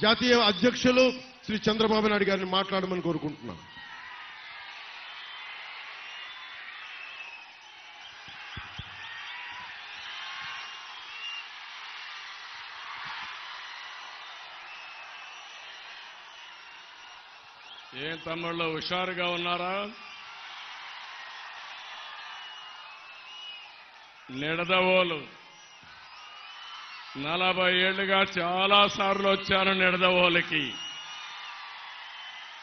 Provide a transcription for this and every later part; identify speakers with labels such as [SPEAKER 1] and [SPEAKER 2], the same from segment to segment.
[SPEAKER 1] జాతీయ అధ్యక్షులు శ్రీ చంద్రబాబు నాయుడు గారిని మాట్లాడమని కోరుకుంటున్నాను
[SPEAKER 2] ఏం తమ్ముళ్ళు హుషారుగా ఉన్నారా? నిడదవోలు. నలభై ఏళ్ళుగా చాలా సార్లు వచ్చాను నిడదవోలికి.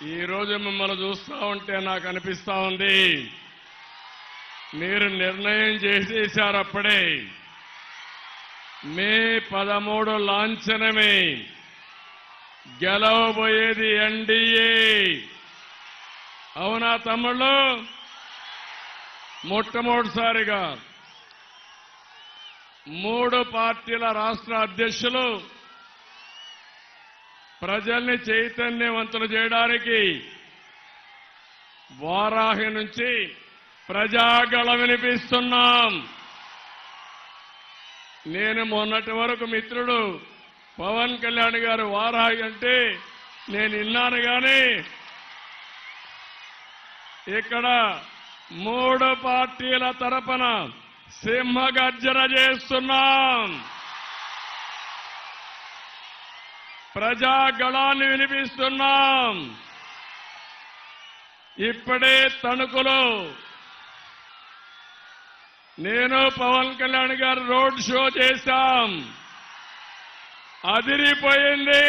[SPEAKER 2] ఈరోజు మిమ్మల్ని చూస్తా ఉంటే నాకు అనిపిస్తూ ఉంది. మీరు నిర్ణయం చేసేశారు అప్పుడే. మే పదమూడు లాంఛనమే. గెలవబోయేది ఎన్డీఏ అవునా తమ్ముళ్ళు? మొట్టమొదటిసారిగా. మూడు పార్టీల రాష్ట్ర అధ్యక్షులు ప్రజల్ని చైతన్యవంతులు చేయడానికి వారాహి నుంచి ప్రజాగళ వినిపిస్తున్నాం. నేను మొన్నటి వరకు మిత్రుడు పవన్ కళ్యాణ్ గారు వారాహి అంటే నేను విన్నాను కానీ ఇక్కడ మూడు పార్టీల తరపున సింహగర్జన చేస్తున్నాం. ప్రజాగళాన్ని వినిపిస్తున్నాం. ఇప్పుడే తణుకులో నేను పవన్ కళ్యాణ్ గారు రోడ్ షో చేశాం. అదిరిపోయింది.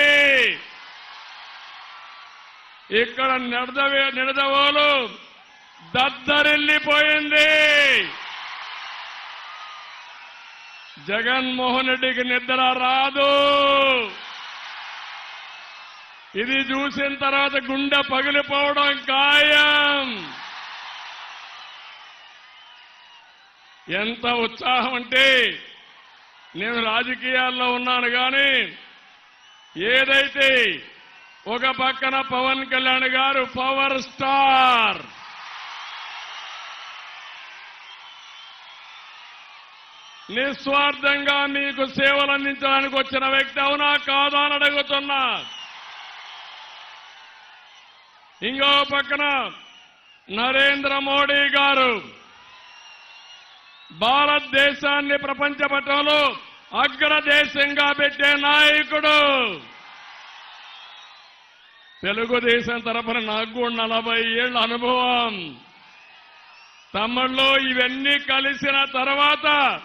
[SPEAKER 2] ఇక్కడ నిడదవే నిడదవోలు దద్దరిల్లిపోయింది. జగన్మోహన్ రెడ్డికి నిద్ర రాదు. ఇది చూసిన తర్వాత గుండె పగిలిపోవడం ఖాయం. ఎంత ఉత్సాహం అంటే నేను రాజకీయాల్లో ఉన్నాను కానీ ఏదైతే ఒక పక్కన పవన్ కళ్యాణ్ గారు పవర్ స్టార్ నిస్వార్థంగా మీకు సేవలు అందించడానికి వచ్చిన వ్యక్తి అవునా కాదా అని అడుగుతున్నా. ఇంకో పక్కన నరేంద్ర మోడీ గారు భారతదేశాన్ని ప్రపంచ పటంలో అగ్రదేశంగా పెట్టే నాయకుడు. తెలుగుదేశం తరఫున నాకు నలభై ఏళ్ళ అనుభవం. తమ్ముళ్ళు ఇవన్నీ కలిసిన తర్వాత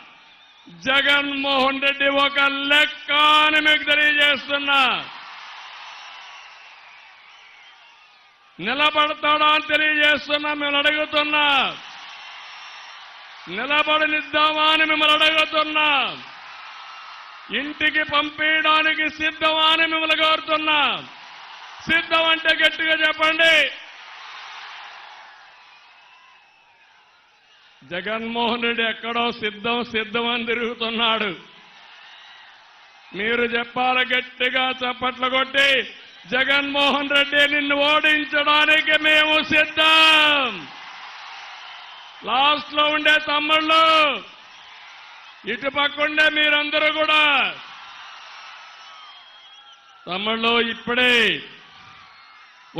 [SPEAKER 2] జగన్మోహన్ రెడ్డి ఒక లెక్క అని మీకు తెలియజేస్తున్నా. నిలబడతాడా అని తెలియజేస్తున్నా మేము అడుగుతున్నా. నిలబడనిద్దామా అని మిమ్మల్ని అడుగుతున్నా. ఇంటికి పంపించడానికి సిద్ధమా అని మిమ్మల్ని కోరుతున్నా. సిద్ధం అంటే గట్టిగా చెప్పండి. జగన్మోహన్ రెడ్డి ఎక్కడో సిద్ధం సిద్ధం అని తిరుగుతున్నాడు. మీరు చెప్పాలి గట్టిగా చప్పట్లు కొట్టి జగన్మోహన్ రెడ్డి నిన్ను ఓడించడానికి మేము సిద్ధం. లాస్ట్లో ఉండే తమ్ముళ్ళు ఇటు పక్కుండే మీరందరూ కూడా. తమ్ముళ్ళు ఇప్పుడే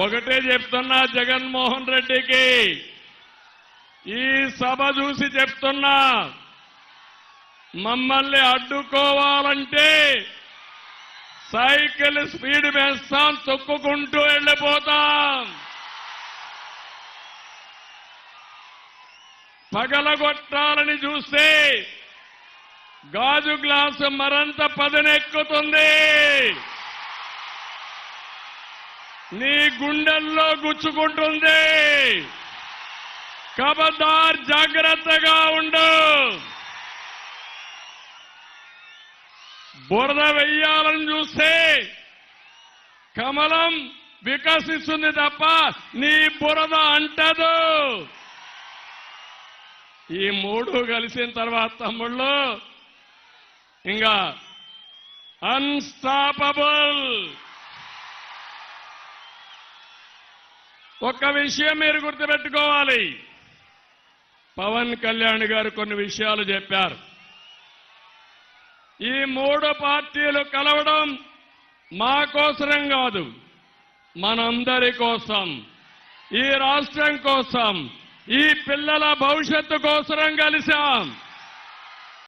[SPEAKER 2] ఒకటే చెప్తున్నా జగన్మోహన్ రెడ్డికి. ఈ సభ చూసి చెప్తున్నా మమ్మల్ని అడ్డుకోవాలంటే సైకిల్ స్పీడ్ వేస్తాం తొక్కుకుంటూ వెళ్ళిపోతాం. పగలగొట్టాలని చూస్తే గాజు గ్లాసు మరంత పదనెక్కుతుంది. నీ గుండెల్లో గుచ్చుకుంటుంది. కబదార్ జాగ్రత్తగా ఉండు. బురద వెయ్యాలని చూస్తే కమలం వికసిస్తుంది తప్ప నీ బురద అంటదు. ఈ మూడు కలిసిన తర్వాత తమ్ముళ్ళు ఇంకా అన్స్టాపబుల్ ఒక్క విషయం మీరు గుర్తుపెట్టుకోవాలి. పవన్ కళ్యాణ్ గారు కొన్ని విషయాలు చెప్పారు. ఈ మూడు పార్టీలు కలవడం మా కోసరం కాదు మనందరి కోసం ఈ రాష్ట్రం కోసం ఈ పిల్లల భవిష్యత్తు కోసరం కలిశాం.